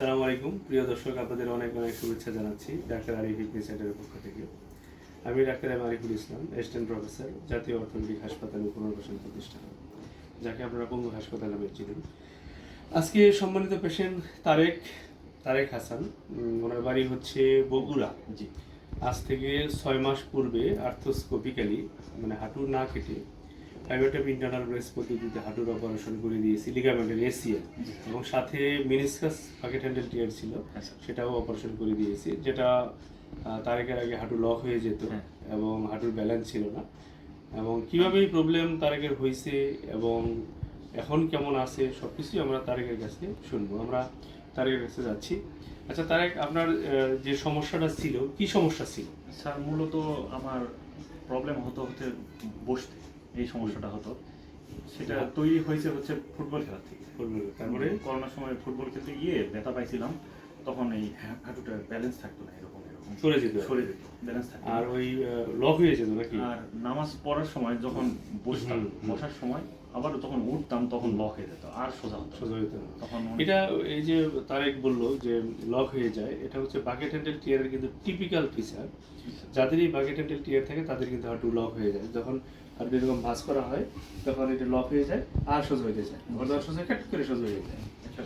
আসসালামু আলাইকুম। প্রিয় দর্শক আপনাদের অনেক অনেক শুভেচ্ছা জানাচ্ছি ডাক্তার আরিফ ইবনে সেন্টারের পক্ষ থেকে। আমি doctor M Ariful Islam assistant professor জাতীয় অর্থনৈতিক হাসপাতাল ও পুনর্বাসন প্রতিষ্ঠান যাকে আপনারা পঙ্গু হাসপাতাল নামে চিনেন। আজকে সম্মানিত পেশেন্ট তারেক তারেক হাসান। ওনার বাড়ি হচ্ছে বগুড়া। জি। আজ থেকে ছয় মাস পূর্বে আর্থোস্কোপিক্যালি মানে হাঁটু না কেটে প্রাইভেট ইন্টারনাল ব্রেস পদ্ধতিতে হাঁটুর অপারেশন করে দিয়েছি লিগামেন্টের এসিএল এবং সাথে মিনিসকাস বাকেট হ্যান্ডেল টিয়ার ছিল হ্যাঁ সেটাও অপারেশন করে দিয়েছি যেটা তারেকের আগে হাঁটু লক হয়ে যেত হ্যাঁ। এবং হাঁটুর ব্যালেন্স ছিল না। এবং কীভাবে এই প্রবলেম তারেকের হয়েছে এবং এখন কেমন আছে সব কিছুই আমরা তারেকের কাছে শুনব। আমরা তারেকের কাছে যাচ্ছি। আচ্ছা তারেক আপনার যে সমস্যাটা ছিল কি সমস্যা ছিল? স্যার মূলত আমার প্রবলেম হতো হচ্ছে বসতে। এই সমস্যাটা হতো। সেটা তৈরি হয়েছে হচ্ছে ফুটবল খেলা থেকে। ফুটবল তারপরে করোনার সময় ফুটবল খেলতে গিয়ে ব্যথা পাইছিলাম তখন এই হাঁটুটা ব্যালেন্স থাকতো না এরকম। সরে যেত সরে যেত আর ওই লক হয়ে যেত নাকি? আর নামাজ পড়ার সময় যখন বসতাম। বসার সময় আবার যখন উঠতাম তখন লক হয়ে যেত আর সোজা হতো সোজা হইতো না। তখন এটা এই যে তারেক বলল যে লক হয়ে যায় এটা হচ্ছে বাকেট হ্যান্ডেল টিয়ারের কিন্তু টিপিক্যাল ফিচার যাদের এই বাকেট হ্যান্ডেল টিয়ার থাকে তাদের কিন্তু হাঁটু লক হয়ে যায়। যখন আর এরকম ভাঁজ করা হয় তখন এটা লক হয়ে যায় আর সোজা হয়ে যায়। অর্থাৎ সোজা কাট করে সোজা হয়ে যায়। একটা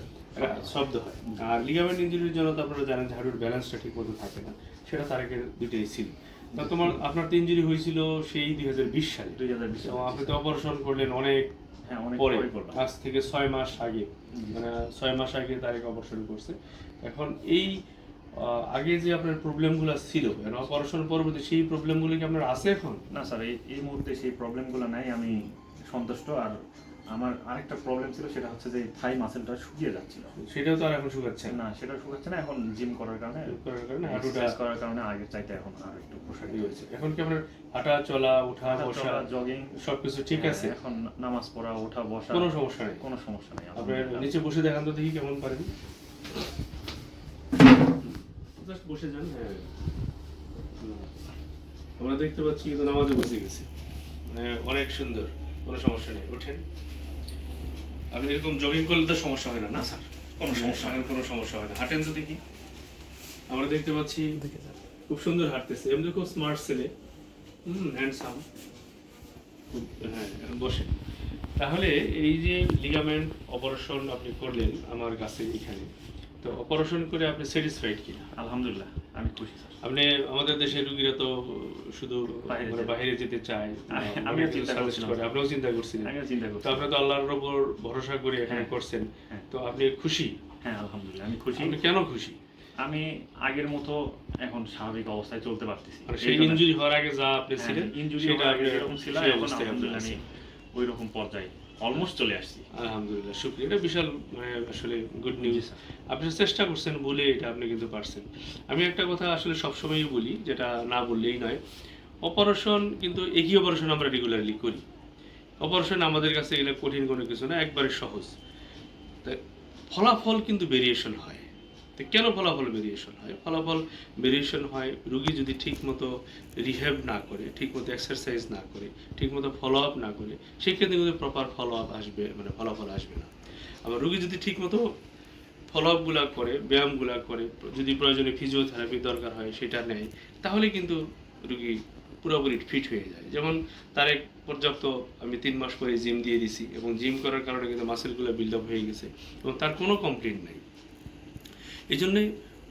শব্দ হয়। আর লিগামেন্ট ইঞ্জুরির জন্য তো আপনারা জানেন যে হাঁটুর ব্যালেন্সটা ঠিক মতো থাকে না। সেটা তারেকের দুটোই ছিল। তা তোমার আপনার তো ইঞ্জুরি হয়েছিল সেই দুই হাজার বিশ সালে। দুই হাজার বিশ আপনি তো অপারেশন করলেন অনেক হ্যাঁ অনেক পরে। আজ থেকে ছয় মাস আগে। মানে ছয় মাস আগে তারিখ অপারেশন করছে। এখন এই আগে যে আপনার প্রবলেমগুলো ছিল মানে অপারেশন পরবর্তী সেই প্রবলেমগুলো কি আপনার আছে এখন? না স্যার এই মুহূর্তে সেই প্রবলেমগুলো নাই। আমি সন্তুষ্ট। আর আমার আরেকটা প্রবলেম ছিল সেটা হচ্ছে যে থাই মাসেলটা শুকিয়ে যাচ্ছিল। সেটাও তো আর এখন শুকাচ্ছে না। সেটা শুকাচ্ছে না এখন জিম করার কারণে করার কারণে হাঁটুটা করার কারণে আগের চাইতে এখন আর একটু প্রসারিত হয়েছে এখন কি আপনার হাঁটা চলা ওঠা বসা জগিং সবকিছু ঠিক আছে? এখন নামাজ পড়া ওঠা বসা কোনো সমস্যা নেই। কোনো সমস্যা নেই আপনার নিচে বসে দেখান তো দেখি কেমন পারেন। জাস্ট বসে যান হ্যাঁ। আমরা দেখতে পাচ্ছি কিন্তু নামাজে বসে গেছে। মানে অনেক সুন্দর কোনো সমস্যা নেই। ওঠেন। আপনি এরকম জগিং করলে তো সমস্যা হয় না না স্যার? কোনো সমস্যা হয় কোনো সমস্যা হয় না। হাঁটেন তো দেখি আমরা দেখতে পাচ্ছি খুব সুন্দর হাঁটতেছে। এমনি খুব স্মার্ট ছেলে। হুম হ্যান্ডসাম খুব হ্যাঁ বসে তাহলে এই যে লিগামেন্ট অপারেশন আপনি করলেন আমার কাছে এখানে তো অপারেশন করে আপনি স্যাটিসফাইড কিনা? আলহামদুলিল্লাহ আমি খুশি স্যার। আপনি আমাদের দেশের রুগীরা তো শুধু বাইরে মানে যেতে- চায় আমিও চিন্তা করছিলাম। আপনিও চিন্তা করছিলেন। আমিও চিন্তা তো আপনি তো আল্লাহর উপর ভরসা করে এখানে হ্যাঁ। করছেন। হ্যাঁ। তো আপনি খুশি? হ্যাঁ আলহামদুলিল্লাহ আমি খুশি। আপনি কেন খুশি? আমি আগের মতো এখন স্বাভাবিক অবস্থায় চলতে পারতেছি। মানে সেই ইনজুরি হওয়ার আগে যা আপনি হ্যাঁ, ছিলেন ইনজুরি হওয়ার আগে ছিলাম এখন আলহামদুলিল্লাহ আমি ওই রকম পর্যায়ে অলমোস্ট চলে আসছি। আলহামদুলিল্লাহ শুক্রিয়া। এটা বিশাল মানে আসলে গুড নিউজ আপনি চেষ্টা করছেন বলে এটা আপনি কিন্তু পারছেন। আমি একটা কথা আসলে সবসময়ই বলি যেটা না বললেই নয়। অপারেশন কিন্তু এগিয়ে অপারেশন আমরা রেগুলারলি করি। অপারেশন আমাদের কাছে এগুলো কঠিন কোনো কিছু না একবারে সহজ। তাই ফলাফল কিন্তু ভেরিয়েশন হয়। তো কেন ফলাফল ভেরিয়েশন হয়? ফলাফল ভেরিয়েশন হয় রুগী যদি ঠিকমতো রিহ্যাব না করে, ঠিকমতো এক্সারসাইজ না করে, ঠিকমতো ফলো আপ না করে, সেক্ষেত্রে কিন্তু প্রপার ফলো আপ আসবে মানে ফলাফল আসবে না। আবার রুগী যদি ঠিকমতো ফলো আপগুলা করে ব্যায়ামগুলা করে, যদি প্রয়োজনে ফিজিওথেরাপি দরকার হয় সেটা নেয়, তাহলে কিন্তু রুগী পুরোপুরি ফিট হয়ে যায়। যেমন তার এক পর্যাপ্ত আমি তিন মাস পরে জিম দিয়ে দিছি এবং জিম করার কারণে কিন্তু মাসেলগুলো বিল্ড আপ হয়ে গেছে এবং তার কোনো কমপ্লেন নাই। এই জন্যে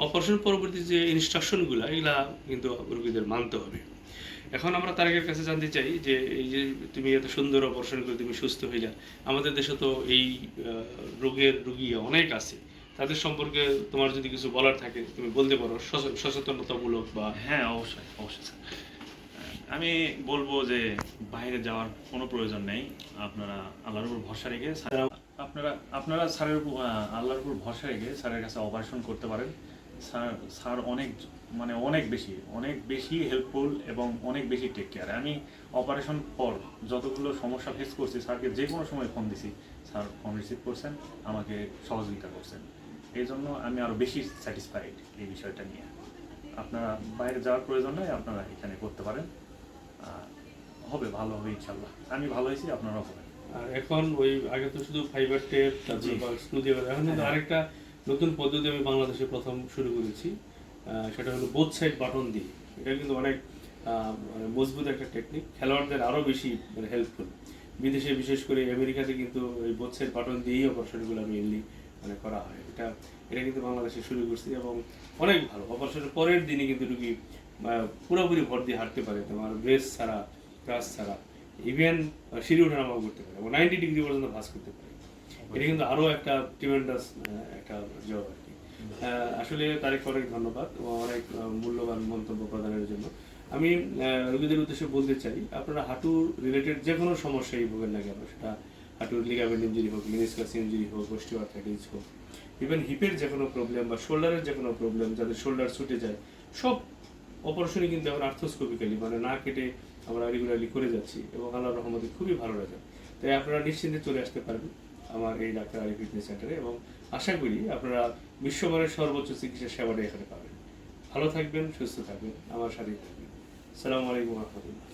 অপারেশন পরবর্তী যে ইনস্ট্রাকশনগুলো এগুলা কিন্তু রোগীদের মানতে হবে। এখন আমরা তারেকের কাছে জানতে চাই যে, এই যে তুমি এত সুন্দর অপারেশন করে তুমি সুস্থ হইলা, আমাদের দেশে তো এই রোগের রুগী অনেক আছে। তাদের সম্পর্কে তোমার যদি কিছু বলার থাকে, তুমি বলতে পারো সচেতনতামূলক বা হ্যাঁ অবশ্যই অবশ্যই, স্যার। আমি বলব যে, বাইরে যাওয়ার কোনো প্রয়োজন নেই। আপনারা আল্লাহর উপর ভরসা রেখে আপনারা আপনারা স্যারের উপর আল্লাহর উপর ভরসা রেখে স্যারের কাছে অপারেশন করতে পারেন। স্যার স্যার অনেক মানে অনেক বেশি অনেক বেশি হেল্পফুল এবং অনেক বেশি টেক কেয়ার আমি অপারেশন পর যতগুলো সমস্যা ফেস করছি, স্যারকে যে কোনো সময় ফোন দিছি, স্যার ফোন রিসিভ করছেন, আমাকে সহযোগিতা করছেন। এই জন্য আমি আরও বেশি স্যাটিসফাইড এই বিষয়টা নিয়ে। আপনারা বাইরে যাওয়ার প্রয়োজন নেই, আপনারা এখানে করতে পারেন। হবে, ভালো হবে ইনশাল্লাহ আমি ভালো হয়েছি, আপনারাও হবেন। আর এখন ওই আগে তো শুধু ফাইবার টেপ। তারপর স্ক্রু দিয়ে এখন কিন্তু হ্যাঁ। আরেকটা নতুন পদ্ধতি আমি বাংলাদেশে প্রথম শুরু করেছি। সেটা হলো বোথ সাইড বাটন দিয়ে। এটা কিন্তু অনেক মানে মজবুত একটা টেকনিক খেলোয়াড়দের আরও বেশি মানে হেল্পফুল বিদেশে বিশেষ করে আমেরিকাতে কিন্তু এই বোথ সাইড বাটন দিয়েই অপারেশনগুলো মেনলি মানে করা হয়। এটা এটা কিন্তু বাংলাদেশে শুরু করছি এবং অনেক ভালো। অপারেশনের পরের দিনই কিন্তু রুগী পুরোপুরি ভর দিয়ে হাঁটতে পারে। তোমার ব্রেস ছাড়া ক্রাস ছাড়া। ইভেন সিঁড়ি ওঠানামাও করতে পারে। এবং নাইনটি ডিগ্রি পর্যন্ত ভাস করতে পারে। এটা কিন্তু আরও একটা ট্রিমেন্ডাস একটা জব আর কি। আসলে তারেক অনেক ধন্যবাদ। এবং অনেক মূল্যবান মন্তব্য প্রদানের জন্য। আমি রোগীদের উদ্দেশ্যে বলতে চাই আপনারা হাঁটুর রিলেটেড যে কোনো সমস্যাই ভোগেন না কেন? সেটা হাঁটুর লিগামেন্ট ইঞ্জুরি হোক মিনিসকাস ইঞ্জুরি হোক অস্টিওআর্থাইটিস হোক ইভেন হিপের যে কোনো প্রবলেম বা শোল্ডারের যে কোনো প্রবলেম যাদের শোল্ডার ছুটে যায় সব অপারেশনই কিন্তু এখন আর্থোস্কোপিক্যালি মানে না কেটে আমরা রেগুলারলি করে যাচ্ছি এবং আল্লাহ রহমতে খুবই ভালো রেজাল্ট তাই আপনারা নিশ্চিন্তে চলে আসতে পারবেন আমার এই ডাক্তার আলী ফিটনেস সেন্টারে এবং আশা করি আপনারা বিশ্বমানের সর্বোচ্চ চিকিৎসা সেবাটা এখানে পাবেন। ভালো থাকবেন, সুস্থ থাকবেন, আমার সাথেই থাকবেন। সালামু আলাইকুম রহমতুল্লাহ।